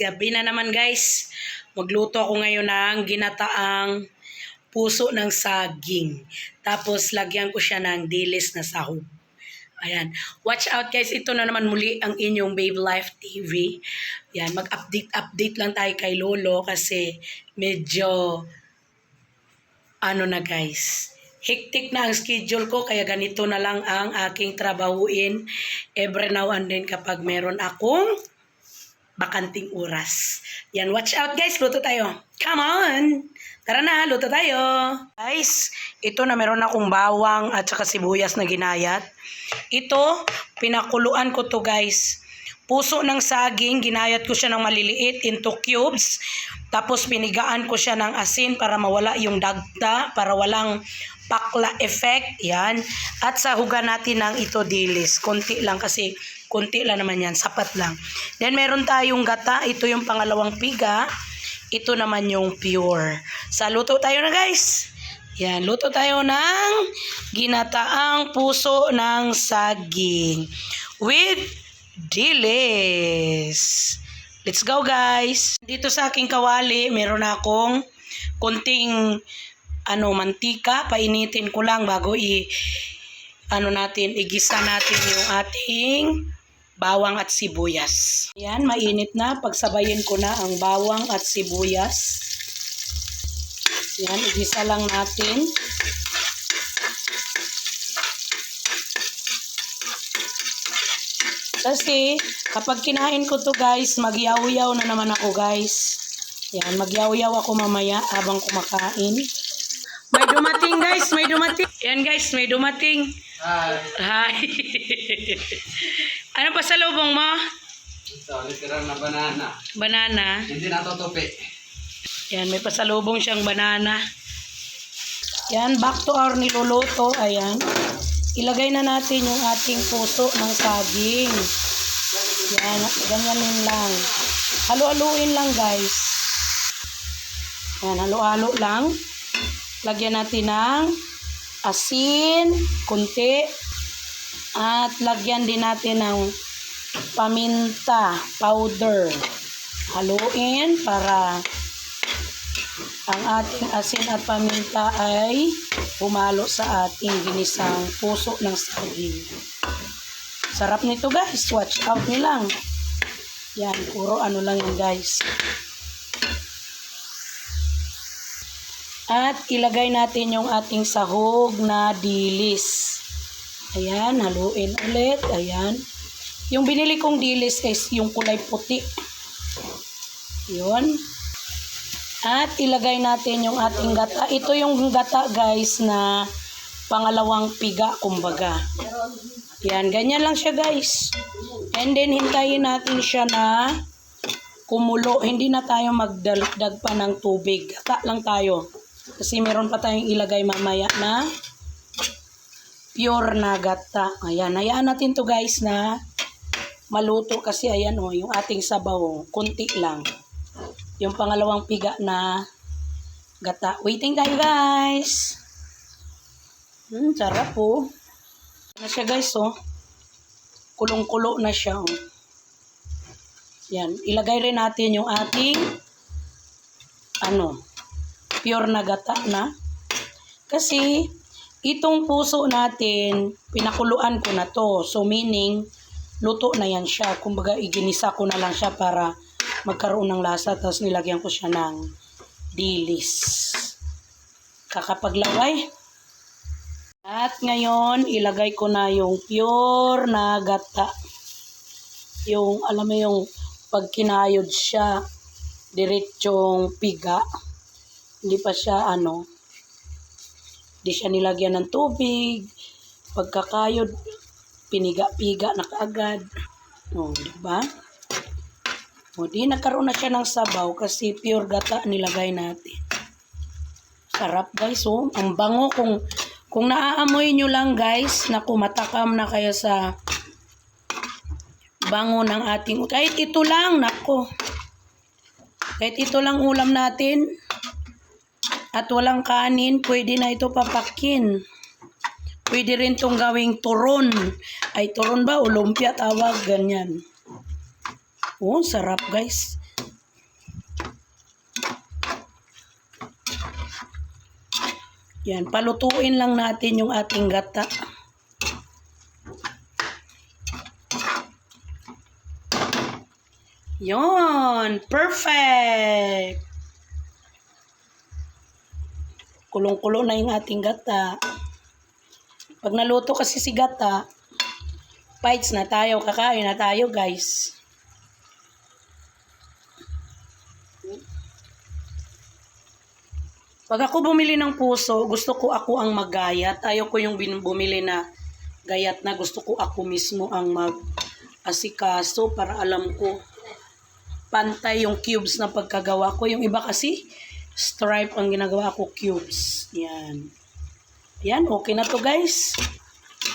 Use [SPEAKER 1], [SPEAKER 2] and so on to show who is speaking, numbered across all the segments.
[SPEAKER 1] gabi na naman guys. Magluto ako ngayon ng ginataang puso ng saging. Tapos lagyan ko siya ng dilis na sahog. Ayan. Watch out guys. Ito na naman muli ang inyong Babe Life TV. Yan. Mag-update-update lang tayo kay Lolo kasi medyo ano na guys. Hectic na ang schedule ko kaya ganito na lang ang aking trabahuin every now and then kapag meron akong bakanting oras. Yan, watch out guys, luto tayo. Come on! Tara na, luto tayo. Guys, ito na meron akong bawang at saka sibuyas na ginayat. Ito, pinakuluan ko to guys. Puso ng saging, ginayat ko siya ng maliliit into cubes. Tapos pinigaan ko siya ng asin para mawala yung dagta, para walang pakla effect. Yan. At sahugan natin ng ito dilis. Konti lang kasi konti lang naman yan. Sapat lang. Then meron tayong gata. Ito yung pangalawang piga. Ito naman yung pure. Sa luto tayo na guys. Yan, luto tayo ng ginataang puso ng saging with dilis. Let's go guys. Dito sa aking kawali, meron akong konting ano mantika, painitin ko lang bago i ano natin, igisa natin yung ating bawang at sibuyas. Yan, mainit na. Pagsabayin ko na ang bawang at sibuyas. Yan, igisa lang natin. Kasi, kapag kinain ko to guys, magyaw-yaw na naman ako guys. Yan, magyaw-yaw ako mamaya habang kumakain. May dumating guys, may dumating. Yan guys, may dumating.
[SPEAKER 2] Hi.
[SPEAKER 1] Hi. ano pa sa lubong mo?
[SPEAKER 2] Ito, literal na banana.
[SPEAKER 1] Banana.
[SPEAKER 2] Hindi natutupi.
[SPEAKER 1] Yan, may pasalubong siyang banana. Yan, back to our niluluto. Ayan. Ilagay na natin yung ating puso ng saging. Yan, ganyanin lang. Halo-haluin lang, guys. Yan, halo-halo lang. Lagyan natin ng asin, kunti. At lagyan din natin ng paminta powder. Haluin para ang ating asin at paminta ay humalo sa ating ginisang puso ng saging. Sarap nito guys. Watch out nyo lang. Yan, puro ano lang yan guys. At ilagay natin yung ating sahog na dilis. Ayan, haluin ulit. Ayan. Yung binili kong dilis is yung kulay puti. Yun. At ilagay natin yung ating gata. Ito yung gata guys na pangalawang piga kumbaga. Yan, ganyan lang siya guys. And then hintayin natin siya na kumulo. Hindi na tayo magdagdag pa ng tubig. Gata lang tayo. Kasi meron pa tayong ilagay mamaya na pure na gata. Ayan, hayaan natin to guys na maluto kasi ayan o, yung ating sabaw, kunti lang. Yung pangalawang piga na gata. Waiting tayo guys. Hmm, sarap po. Na siya guys oh. Kulong-kulo na siya oh. Yan, ilagay rin natin yung ating ano, pure na gata na. Kasi itong puso natin, pinakuluan ko na to. So meaning, luto na yan siya. Kumbaga, iginisa ko na lang siya para magkaroon ng lasa. Tapos nilagyan ko siya ng dilis. Kakapaglaway. At ngayon, ilagay ko na yung pure na gata. Yung, alam mo yung pag kinayod siya, diretsong piga. Hindi pa siya, ano, hindi siya nilagyan ng tubig. Pagkakayod, piniga-piga na kaagad. O, di ba? O, di nagkaroon na siya ng sabaw kasi pure gata nilagay natin. Sarap guys, oh. Ang bango kung kung naaamoy nyo lang guys, na kumatakam na kayo sa bango ng ating, kahit ito lang, nako. Kahit ito lang ulam natin, at walang kanin, pwede na ito papakin. Pwede rin itong gawing turon. Ay, turon ba? O lumpia tawag, ganyan. Oh, sarap guys. Yan, palutuin lang natin yung ating gata. Yon, perfect! Kulong-kulo na yung ating gata. Pag naluto kasi si gata, bites na tayo, kakain na tayo guys. Pag ako bumili ng puso, gusto ko ako ang maggayat. Ayaw ko yung bumili na gayat na gusto ko ako mismo ang mag asikaso para alam ko pantay yung cubes na pagkagawa ko. Yung iba kasi stripe ang ginagawa ko cubes. Yan. Yan, okay na to guys.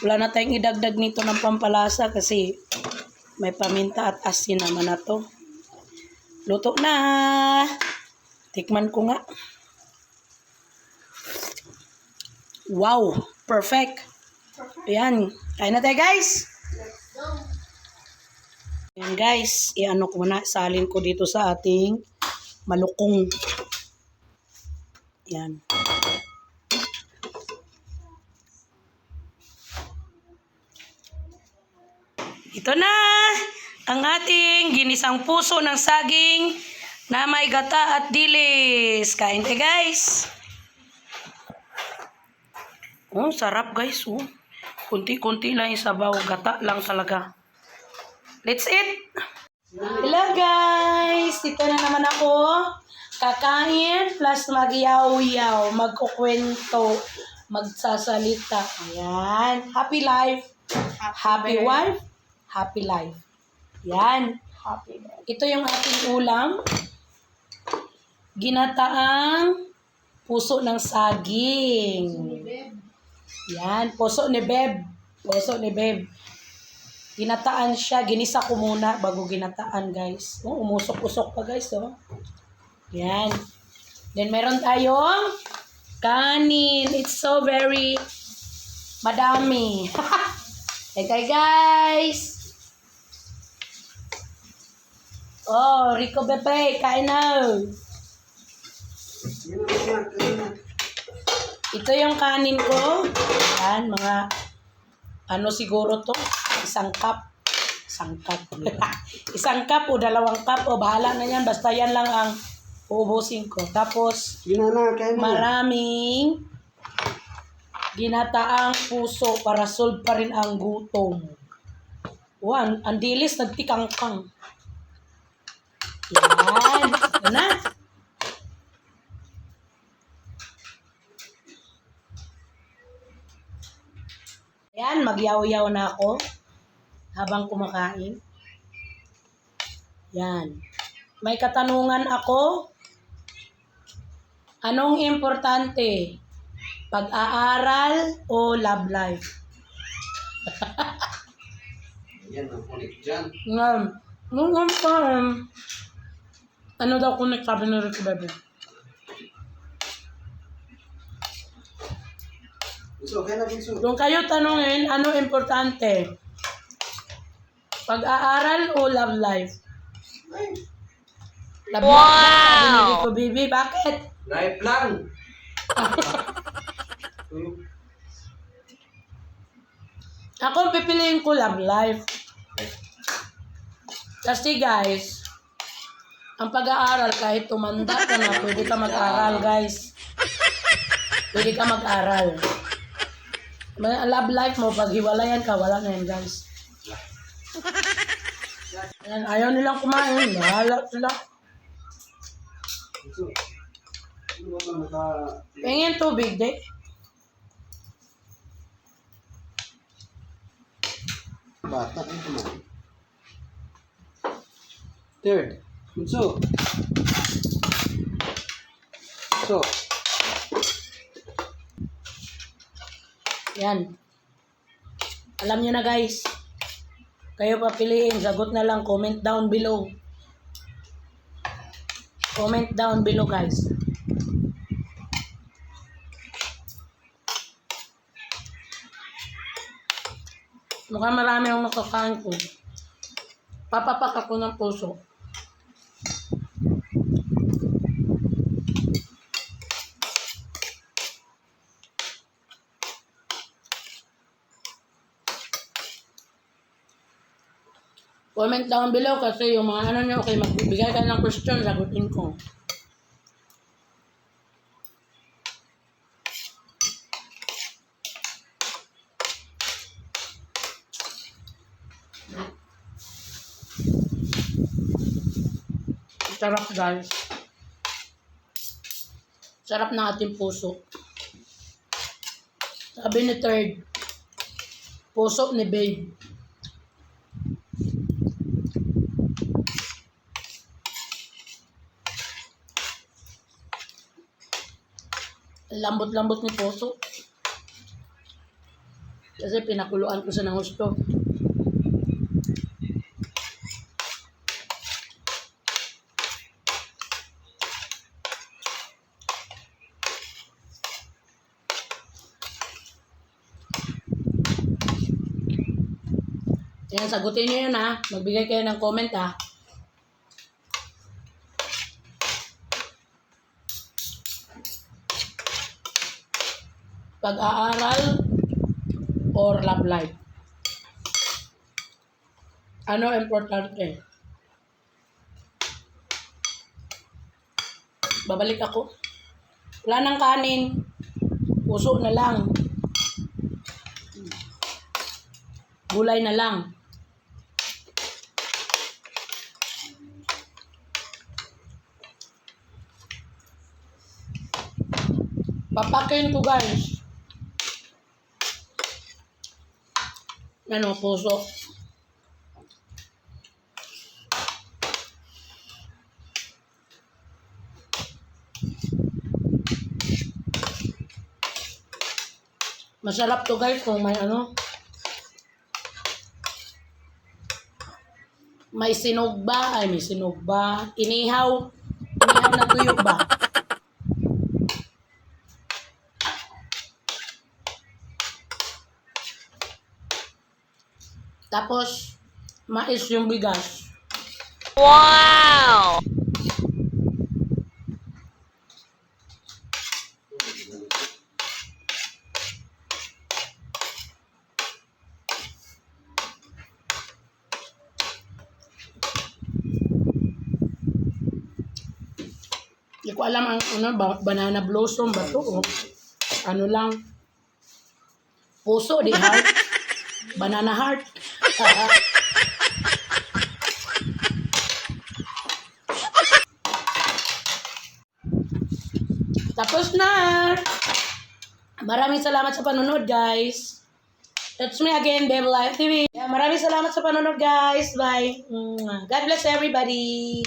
[SPEAKER 1] Wala na tayong idagdag nito ng pampalasa kasi may paminta at asin naman na to. Luto na! Tikman ko nga. Wow! Perfect! Ayan. Kain na tayo guys! Ayan guys. I-ano ko na. Salin ko dito sa ating malukong. Ayan. Ito na ang ating ginisang puso ng saging na may gata at dilis. Kain tayo guys. Oh, sarap guys. Oh. Kunti-kunti lang yung sabaw. Gata lang talaga. Let's eat! Hello guys! Dito na naman ako. Kakain plus magyaw-yaw. Magkukwento. Magsasalita. Ayan. Happy life. Happy wife. Happy life. Yan.
[SPEAKER 3] Happy.
[SPEAKER 1] Ito yung ating ulam. Ginataang puso ng saging. Yan, puso ni Beb. Puso ni Beb. Ginataan siya, ginisa ko muna bago ginataan, guys. Oh, umusok-usok pa, guys, oh. Yan. Then meron tayong kanin. It's so very madami. okay, guys. Oh, Rico Bebe, kain na. Ito yung kanin ko. Yan, mga ano siguro to? Isang cup. Isang cup. Isang cup o dalawang cup o bahala na yan. Basta yan lang ang uubusin ko. Tapos,
[SPEAKER 2] Yun na, kain
[SPEAKER 1] maraming ginataang puso para solve pa rin ang gutom. One, ang dilis nagtikangkang. Yan. Ito na. Yan, magyaw-yaw na ako habang kumakain. Yan. May katanungan ako. Anong importante? Pag-aaral o love life?
[SPEAKER 2] Yan ang ulit dyan.
[SPEAKER 1] Ngam. Nung ngam pa, ano daw kung nagsabi ni Ricky Bebe?
[SPEAKER 2] Gusto, na gusto.
[SPEAKER 1] Kung kayo tanungin, ano importante? Pag-aaral o love life? Love wow! ni Rico Bebe. Bakit?
[SPEAKER 2] Live lang.
[SPEAKER 1] Ako pipiliin ko love life. Kasi guys, ang pag-aaral kahit tumanda ka na, pwede ka mag-aral guys. Pwede ka mag-aral. May love life mo, pag hiwalayan ka, wala na yan guys. Ayan, ayaw nilang kumain. Bahala sila. Pingin tubig, di.
[SPEAKER 2] Bata, ano kumain? Third. Gusto. Gusto.
[SPEAKER 1] Yan. Alam nyo na guys. Kayo papiliin. Sagot na lang. Comment down below. Comment down below guys. Mukhang marami ang makakain ko. Papapak ako ng puso. Comment down below kasi yung mga ano nyo, okay, magbibigay kayo ng question, sagutin ko. Sarap guys. Sarap ng ating puso. Sabi ni third, puso ni babe. Lambot-lambot ni puso. Kasi pinakuluan ko sa ng gusto. Yan, sagutin niyo yun ha. Magbigay kayo ng comment ha. Pag-aaral or love life? Ano importante? Babalik ako. Wala nang kanin. Puso na lang. Gulay na lang. Papakin ko guys. Ano, puso. Masarap to guys kung may ano. May sinog ba? Ay, may sinog ba? Inihaw. Inihaw na tuyo ba? Tapos, mais yung bigas.
[SPEAKER 3] Wow!
[SPEAKER 1] Hindi ko alam ang ano, ba- banana blossom ba to? O, ano lang. Puso, di heart. banana heart. Tapos na! Maraming salamat sa panonood, guys. That's me again, Babe Life TV. Yeah, maraming salamat sa panonood, guys. Bye. God bless everybody.